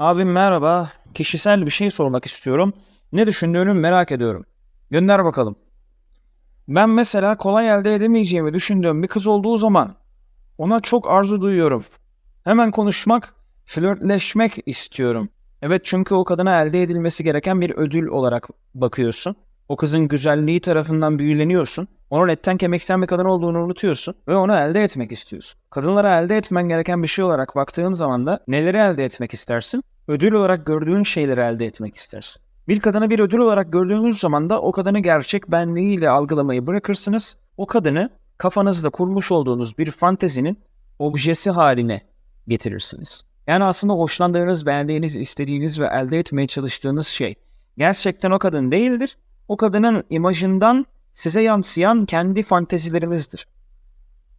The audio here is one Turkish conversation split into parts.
Abim merhaba. Kişisel bir şey sormak istiyorum. Ne düşündüğünü merak ediyorum. Gönder bakalım. Ben mesela kolay elde edemeyeceğimi düşündüğüm bir kız olduğu zaman ona çok arzu duyuyorum. Hemen konuşmak, flörtleşmek istiyorum. Evet çünkü o kadına elde edilmesi gereken bir ödül olarak bakıyorsun. O kızın güzelliği tarafından büyüleniyorsun. Onun etten kemikten bir kadın olduğunu unutuyorsun ve onu elde etmek istiyorsun. Kadınlara elde etmen gereken bir şey olarak baktığın zaman da neleri elde etmek istersin? Ödül olarak gördüğün şeyleri elde etmek istersin. Bir kadını bir ödül olarak gördüğünüz zaman da o kadını gerçek benliğiyle algılamayı bırakırsınız. O kadını kafanızda kurmuş olduğunuz bir fantezinin objesi haline getirirsiniz. Yani aslında hoşlandığınız, beğendiğiniz, istediğiniz ve elde etmeye çalıştığınız şey gerçekten o kadın değildir. O kadının imajından size yansıyan kendi fantezilerinizdir.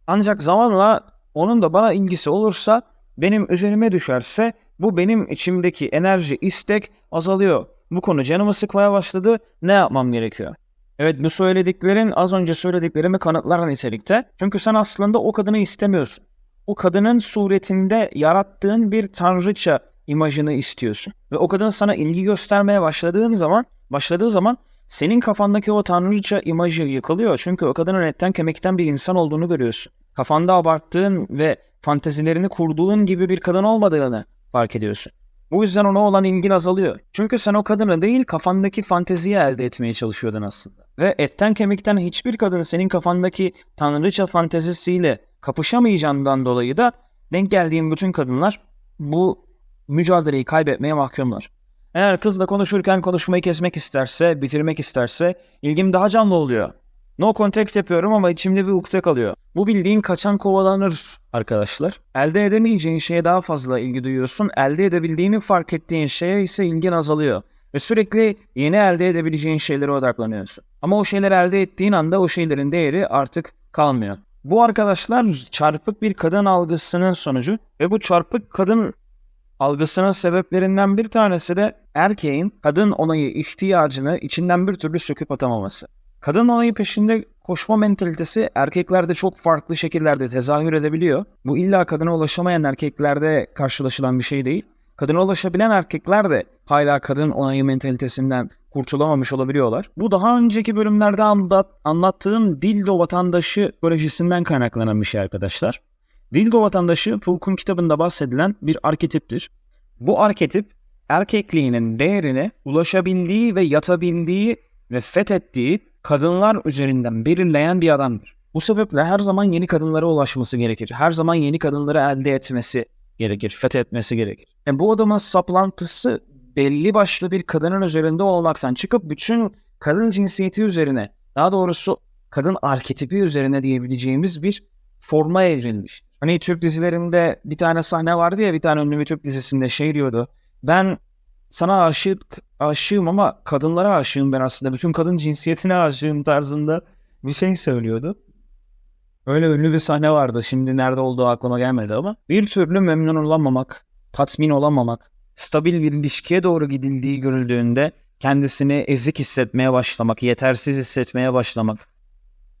Ancak zamanla onun da bana ilgisi olursa, benim üzerime düşerse bu benim içimdeki enerji, istek azalıyor. Bu konu canımı sıkmaya başladı. Ne yapmam gerekiyor? Evet bu söylediklerin az önce söylediklerimi kanıtlar nitelikte. Çünkü sen aslında o kadını istemiyorsun. O kadının suretinde yarattığın bir tanrıça imajını istiyorsun. Ve o kadın sana ilgi göstermeye başladığın zaman, başladığı zaman senin kafandaki o tanrıça imajı yıkılıyor. Çünkü o kadının etten kemikten bir insan olduğunu görüyorsun. Kafanda abarttığın ve fantezilerini kurduğun gibi bir kadın olmadığını fark ediyorsun. Bu yüzden ona olan ilgin azalıyor. Çünkü sen o kadını değil kafandaki fanteziyi elde etmeye çalışıyordun aslında. Ve etten kemikten hiçbir kadın senin kafandaki tanrıça fantezisiyle kapışamayacağından dolayı da denk geldiğin bütün kadınlar bu mücadeleyi kaybetmeye mahkumlar. Eğer kızla konuşurken konuşmayı kesmek isterse, bitirmek isterse ilgim daha canlı oluyor. No contact yapıyorum ama içimde bir ukde kalıyor. Bu bildiğin kaçan kovalanır arkadaşlar. Elde edemeyeceğin şeye daha fazla ilgi duyuyorsun. Elde edebildiğini fark ettiğin şeye ise ilgin azalıyor. Ve sürekli yeni elde edebileceğin şeylere odaklanıyorsun. Ama o şeyleri elde ettiğin anda o şeylerin değeri artık kalmıyor. Bu arkadaşlar çarpık bir kadın algısının sonucu ve bu çarpık kadın algısının sebeplerinden bir tanesi de erkeğin kadın onayı ihtiyacını içinden bir türlü söküp atamaması. Kadın onayı peşinde koşma mentalitesi erkeklerde çok farklı şekillerde tezahür edebiliyor. Bu illa kadına ulaşamayan erkeklerde karşılaşılan bir şey değil. Kadına ulaşabilen erkekler de hala kadın onayı mentalitesinden kurtulamamış olabiliyorlar. Bu daha önceki bölümlerde anlat, anlattığım dildo vatandaşı psikolojisinden kaynaklanan bir şey arkadaşlar. Dildo vatandaşı Fulk'un kitabında bahsedilen bir arketiptir. Bu arketip erkekliğinin değerini ulaşabildiği ve yatabildiği ve fethettiği kadınlar üzerinden belirleyen bir adamdır. Bu sebeple her zaman yeni kadınlara ulaşması gerekir. Her zaman yeni kadınları elde etmesi gerekir, fethetmesi gerekir. Yani bu adamın saplantısı belli başlı bir kadının üzerinde olmaktan çıkıp bütün kadın cinsiyeti üzerine, daha doğrusu kadın arketipi üzerine diyebileceğimiz bir forma evrilmiş. Hani Türk dizilerinde bir tane sahne vardı ya bir tane ünlü bir Türk dizisinde şey diyordu. Ben sana aşık aşığım ama kadınlara aşığım ben aslında. Bütün kadın cinsiyetine aşığım tarzında bir şey söylüyordu. Öyle ünlü bir sahne vardı. Şimdi nerede olduğu aklıma gelmedi ama. Bir türlü memnun olamamak, tatmin olamamak, stabil bir ilişkiye doğru gidildiği görüldüğünde kendisini ezik hissetmeye başlamak, yetersiz hissetmeye başlamak.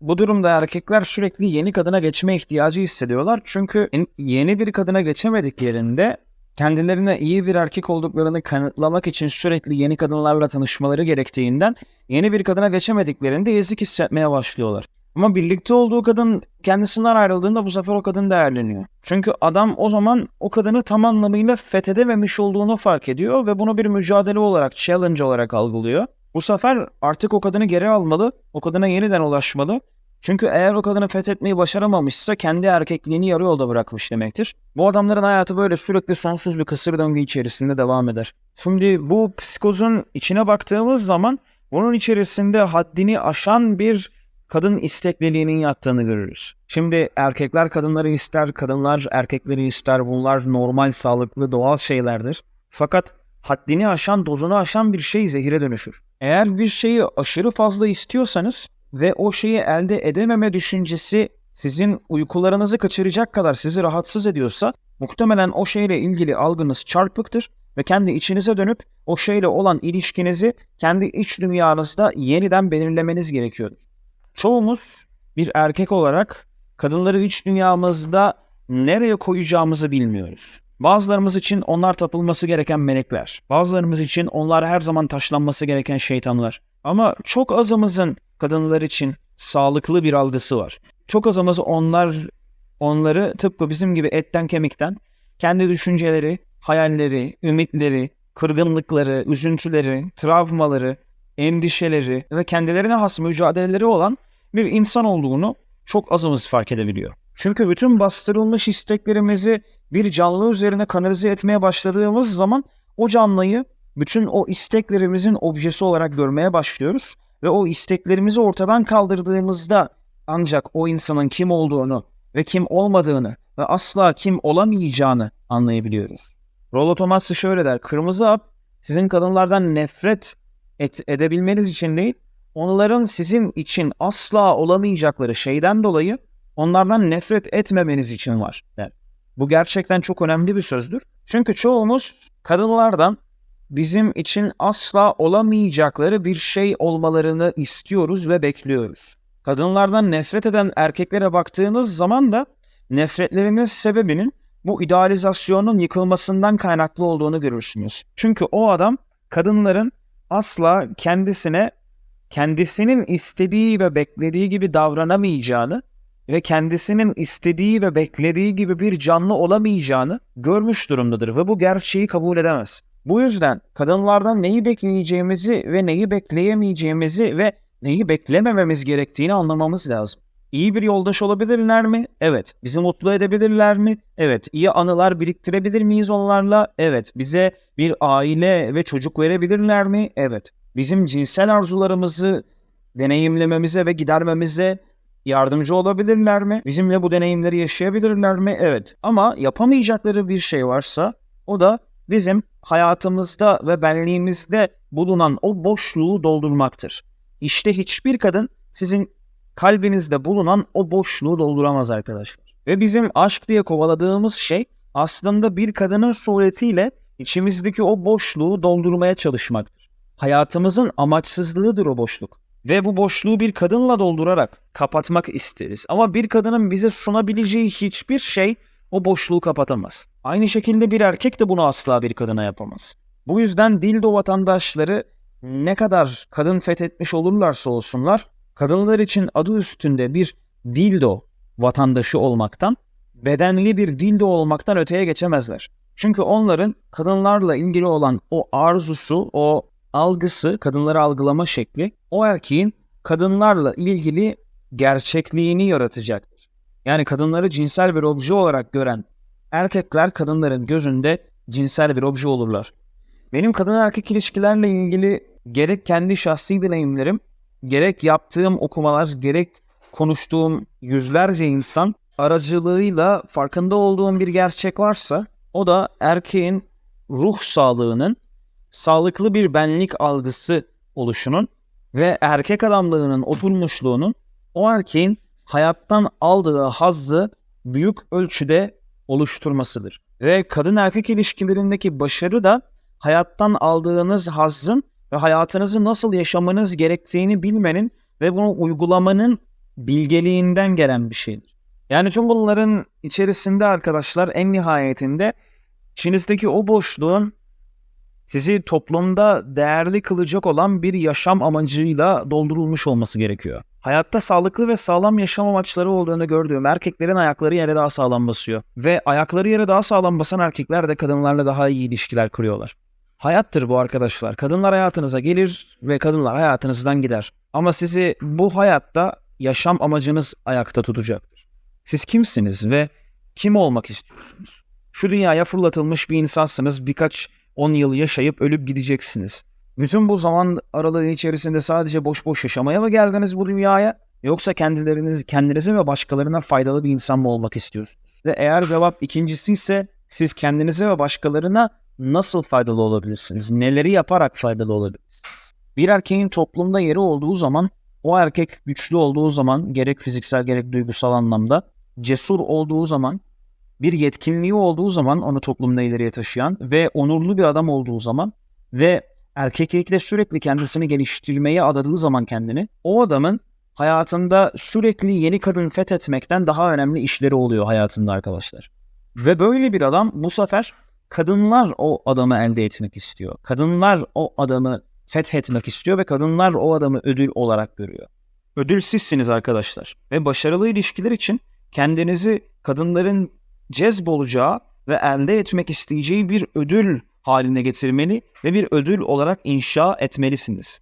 Bu durumda erkekler sürekli yeni kadına geçme ihtiyacı hissediyorlar. Çünkü yeni bir kadına geçemediklerinde kendilerine iyi bir erkek olduklarını kanıtlamak için sürekli yeni kadınlarla tanışmaları gerektiğinden yeni bir kadına geçemediklerinde ezik hissetmeye başlıyorlar. Ama birlikte olduğu kadın kendisinden ayrıldığında bu sefer o kadın değerleniyor. Çünkü adam o zaman o kadını tam anlamıyla fethedememiş olduğunu fark ediyor ve bunu bir mücadele olarak, challenge olarak algılıyor. Bu sefer artık o kadını geri almalı, o kadına yeniden ulaşmalı. Çünkü eğer o kadını fethetmeyi başaramamışsa kendi erkekliğini yarı yolda bırakmış demektir. Bu adamların hayatı böyle sürekli sonsuz bir kısır döngü içerisinde devam eder. Şimdi bu psikozun içine baktığımız zaman bunun içerisinde haddini aşan bir kadın istekliliğinin yattığını görürüz. Şimdi erkekler kadınları ister, kadınlar erkekleri ister. Bunlar normal, sağlıklı, doğal şeylerdir. Fakat haddini aşan, dozunu aşan bir şey zehire dönüşür. Eğer bir şeyi aşırı fazla istiyorsanız ve o şeyi elde edememe düşüncesi sizin uykularınızı kaçıracak kadar sizi rahatsız ediyorsa muhtemelen o şeyle ilgili algınız çarpıktır ve kendi içinize dönüp o şeyle olan ilişkinizi kendi iç dünyanızda yeniden belirlemeniz gerekiyordur. Çoğumuz bir erkek olarak kadınları iç dünyamızda nereye koyacağımızı bilmiyoruz. Bazılarımız için onlar tapılması gereken melekler. Bazılarımız için onlar her zaman taşlanması gereken şeytanlar. Ama çok azımızın kadınlar için sağlıklı bir algısı var. Çok azımız onlar onları tıpkı bizim gibi etten kemikten kendi düşünceleri, hayalleri, ümitleri, kırgınlıkları, üzüntüleri, travmaları, endişeleri ve kendilerine has mücadeleleri olan bir insan olduğunu çok azımız fark edebiliyor. Çünkü bütün bastırılmış isteklerimizi bir canlı üzerine kanalize etmeye başladığımız zaman o canlıyı bütün o isteklerimizin objesi olarak görmeye başlıyoruz ve o isteklerimizi ortadan kaldırdığımızda ancak o insanın kim olduğunu ve kim olmadığını ve asla kim olamayacağını anlayabiliyoruz. Rollo Tomassi şöyle der. Kırmızı hap sizin kadınlardan nefret et, edebilmeniz için değil, onların sizin için asla olamayacakları şeyden dolayı onlardan nefret etmemeniz için var der. Bu gerçekten çok önemli bir sözdür. Çünkü çoğumuz kadınlardan bizim için asla olamayacakları bir şey olmalarını istiyoruz ve bekliyoruz. Kadınlardan nefret eden erkeklere baktığınız zaman da nefretlerinin sebebinin bu idealizasyonun yıkılmasından kaynaklı olduğunu görürsünüz. Çünkü o adam kadınların asla kendisine kendisinin istediği ve beklediği gibi davranamayacağını ve kendisinin istediği ve beklediği gibi bir canlı olamayacağını görmüş durumdadır ve bu gerçeği kabul edemez. Bu yüzden kadınlardan neyi bekleyeceğimizi ve neyi bekleyemeyeceğimizi ve neyi beklemememiz gerektiğini anlamamız lazım. İyi bir yoldaş olabilirler mi? Evet. Bizi mutlu edebilirler mi? Evet. İyi anılar biriktirebilir miyiz onlarla? Evet. Bize bir aile ve çocuk verebilirler mi? Evet. Bizim cinsel arzularımızı deneyimlememize ve gidermemize yardımcı olabilirler mi? Bizimle bu deneyimleri yaşayabilirler mi? Evet. Ama yapamayacakları bir şey varsa o da bizim hayatımızda ve benliğimizde bulunan o boşluğu doldurmaktır. İşte hiçbir kadın sizin kalbinizde bulunan o boşluğu dolduramaz arkadaşlar. Ve bizim aşk diye kovaladığımız şey aslında bir kadının suretiyle içimizdeki o boşluğu doldurmaya çalışmaktır. Hayatımızın amaçsızlığıdır o boşluk. Ve bu boşluğu bir kadınla doldurarak kapatmak isteriz. Ama bir kadının bize sunabileceği hiçbir şey o boşluğu kapatamaz. Aynı şekilde bir erkek de bunu asla bir kadına yapamaz. Bu yüzden dildo vatandaşları ne kadar kadın fethetmiş olurlarsa olsunlar, kadınlar için adı üstünde bir dildo vatandaşı olmaktan, bedenli bir dildo olmaktan öteye geçemezler. Çünkü onların kadınlarla ilgili olan o arzusu, o algısı, kadınları algılama şekli o erkeğin kadınlarla ilgili gerçekliğini yaratacaktır. Yani kadınları cinsel bir obje olarak gören erkekler kadınların gözünde cinsel bir obje olurlar. Benim kadın erkek ilişkilerle ilgili gerek kendi şahsi deneyimlerim, gerek yaptığım okumalar, gerek konuştuğum yüzlerce insan aracılığıyla farkında olduğum bir gerçek varsa o da erkeğin ruh sağlığının sağlıklı bir benlik algısı oluşunun ve erkek adamlığının oturmuşluğunun o erkeğin hayattan aldığı hazzı büyük ölçüde oluşturmasıdır. Ve kadın erkek ilişkilerindeki başarı da hayattan aldığınız hazzın ve hayatınızı nasıl yaşamanız gerektiğini bilmenin ve bunu uygulamanın bilgeliğinden gelen bir şeydir. Yani tüm bunların içerisinde arkadaşlar en nihayetinde içinizdeki o boşluğun sizi toplumda değerli kılacak olan bir yaşam amacıyla doldurulmuş olması gerekiyor. Hayatta sağlıklı ve sağlam yaşam amaçları olduğunu gördüğüm erkeklerin ayakları yere daha sağlam basıyor. Ve ayakları yere daha sağlam basan erkekler de kadınlarla daha iyi ilişkiler kuruyorlar. Hayattır bu arkadaşlar. Kadınlar hayatınıza gelir ve kadınlar hayatınızdan gider. Ama sizi bu hayatta yaşam amacınız ayakta tutacaktır. Siz kimsiniz ve kim olmak istiyorsunuz? Şu dünyaya fırlatılmış bir insansınız. Birkaç 10 yıl yaşayıp ölüp gideceksiniz. Bütün bu zaman aralığı içerisinde sadece boş boş yaşamaya mı geldiniz bu dünyaya? Yoksa kendileriniz, kendinize ve başkalarına faydalı bir insan mı olmak istiyorsunuz? Ve eğer cevap ikincisi ise siz kendinize ve başkalarına nasıl faydalı olabilirsiniz? Neleri yaparak faydalı olabilirsiniz? Bir erkeğin toplumda yeri olduğu zaman, o erkek güçlü olduğu zaman, gerek fiziksel gerek duygusal anlamda, cesur olduğu zaman, bir yetkinliği olduğu zaman onu toplumda ileriye taşıyan ve onurlu bir adam olduğu zaman ve erkeklikle sürekli kendisini geliştirmeye adadığı zaman kendini, o adamın hayatında sürekli yeni kadın fethetmekten daha önemli işleri oluyor hayatında arkadaşlar. Ve böyle bir adam bu sefer kadınlar o adamı elde etmek istiyor. Kadınlar o adamı fethetmek istiyor ve kadınlar o adamı ödül olarak görüyor. Ödül sizsiniz arkadaşlar. Ve başarılı ilişkiler için kendinizi kadınların cezbolacağı ve elde etmek isteyeceği bir ödül haline getirmeli ve bir ödül olarak inşa etmelisiniz.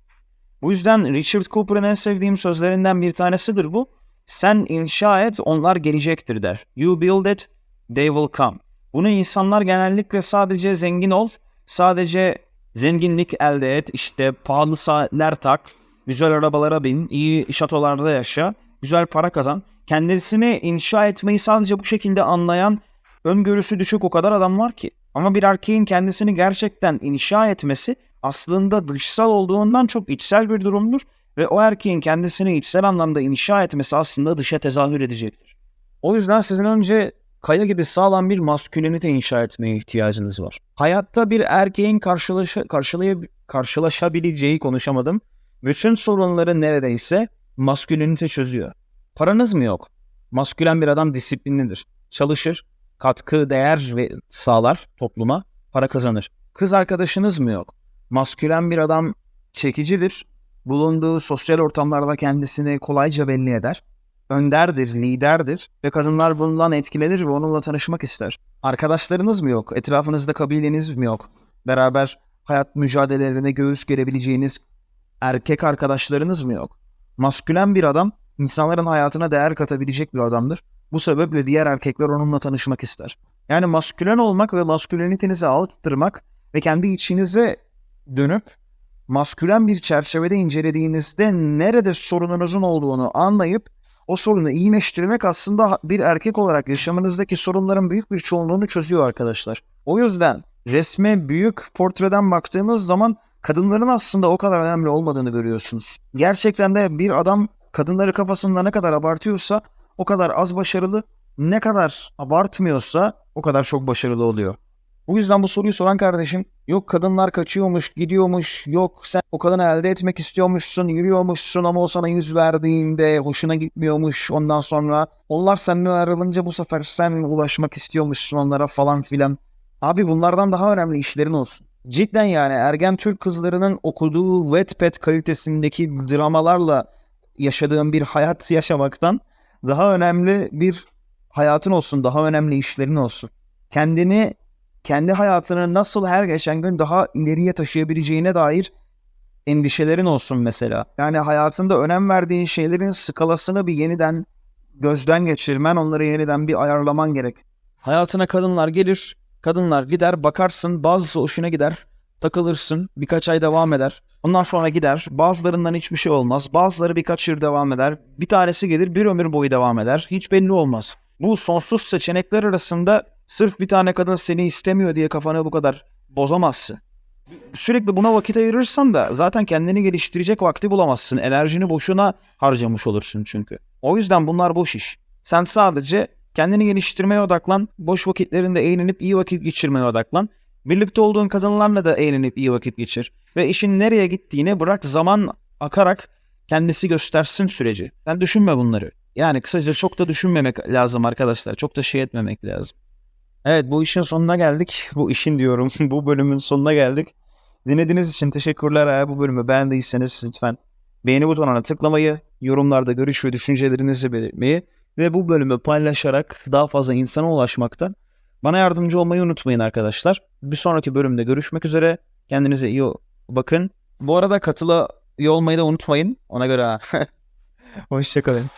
Bu yüzden Richard Cooper'ın en sevdiğim sözlerinden bir tanesidir bu. Sen inşa et, onlar gelecektir der. You build it, they will come. Bunu insanlar genellikle sadece zengin ol, sadece zenginlik elde et, işte pahalı saatler tak, güzel arabalara bin, iyi şatolarda yaşa, güzel para kazan. Kendisini inşa etmeyi sadece bu şekilde anlayan, öngörüsü düşük o kadar adam var ki. Ama bir erkeğin kendisini gerçekten inşa etmesi aslında dışsal olduğundan çok içsel bir durumdur ve o erkeğin kendisini içsel anlamda inşa etmesi aslında dışa tezahür edecektir. O yüzden sizin önce kaya gibi sağlam bir maskülenite inşa etmeye ihtiyacınız var. Hayatta bir erkeğin karşılaşa, karşılaya, karşılaşabileceği konuşamadım. Bütün sorunları neredeyse maskülenite çözüyor. Paranız mı yok? Maskülen bir adam disiplinlidir. Çalışır, katkı, değer ve sağlar topluma, para kazanır. Kız arkadaşınız mı yok? Maskülen bir adam çekicidir. Bulunduğu sosyal ortamlarda kendisini kolayca belli eder. Önderdir, liderdir ve kadınlar bundan etkilenir ve onunla tanışmak ister. Arkadaşlarınız mı yok? Etrafınızda kabileniz mi yok? Beraber hayat mücadelelerine göğüs gerebileceğiniz erkek arkadaşlarınız mı yok? Maskülen bir adam insanların hayatına değer katabilecek bir adamdır. Bu sebeple diğer erkekler onunla tanışmak ister. Yani maskülen olmak ve maskülenitenizi arttırmak ve kendi içinize dönüp maskülen bir çerçevede incelediğinizde nerede sorununuzun olduğunu anlayıp o sorunu iyileştirmek aslında bir erkek olarak yaşamınızdaki sorunların büyük bir çoğunluğunu çözüyor arkadaşlar. O yüzden resme büyük portreden baktığınız zaman kadınların aslında o kadar önemli olmadığını görüyorsunuz. Gerçekten de bir adam kadınları kafasında ne kadar abartıyorsa o kadar az başarılı, ne kadar abartmıyorsa o kadar çok başarılı oluyor. Bu yüzden bu soruyu soran kardeşim yok kadınlar kaçıyormuş, gidiyormuş, yok sen o kadını elde etmek istiyormuşsun, yürüyormuşsun ama o sana yüz verdiğinde hoşuna gitmiyormuş ondan sonra onlar seninle ayrılınca bu sefer sen ulaşmak istiyormuşsun onlara falan filan. Abi bunlardan daha önemli işlerin olsun. Cidden yani ergen Türk kızlarının okuduğu Wattpad kalitesindeki dramalarla yaşadığın bir hayat yaşamaktan daha önemli bir hayatın olsun, daha önemli işlerin olsun. Kendini kendi hayatını nasıl her geçen gün daha ileriye taşıyabileceğine dair endişelerin olsun mesela. Yani hayatında önem verdiğin şeylerin skalasını bir yeniden gözden geçirmen, onları yeniden bir ayarlaman gerek. Hayatına kadınlar gelir, kadınlar gider, bakarsın bazısı hoşuna gider, takılırsın, birkaç ay devam eder. Ondan sonra gider, bazılarından hiçbir şey olmaz, bazıları birkaç yıl devam eder, bir tanesi gelir bir ömür boyu devam eder, hiç belli olmaz. Bu sonsuz seçenekler arasında sırf bir tane kadın seni istemiyor diye kafanı bu kadar bozamazsın. Sürekli buna vakit ayırırsan da zaten kendini geliştirecek vakti bulamazsın. Enerjini boşuna harcamış olursun çünkü. O yüzden bunlar boş iş. Sen sadece kendini geliştirmeye odaklan, boş vakitlerinde eğlenip iyi vakit geçirmeye odaklan. Birlikte olduğun kadınlarla da eğlenip iyi vakit geçir. Ve işin nereye gittiğini bırak zaman akarak kendisi göstersin süreci. Sen düşünme bunları. Yani kısaca çok da düşünmemek lazım arkadaşlar. Çok da şey etmemek lazım. Evet bu işin sonuna geldik. Bu işin diyorum. bu bölümün sonuna geldik. Dinlediğiniz için teşekkürler. Eğer bu bölümü beğendiyseniz lütfen beğeni butonuna tıklamayı, yorumlarda görüş ve düşüncelerinizi belirtmeyi ve bu bölümü paylaşarak daha fazla insana ulaşmakta bana yardımcı olmayı unutmayın arkadaşlar. Bir sonraki bölümde görüşmek üzere. Kendinize iyi bakın. Bu arada katıla olmayı da unutmayın. Ona göre. Hoşçakalın.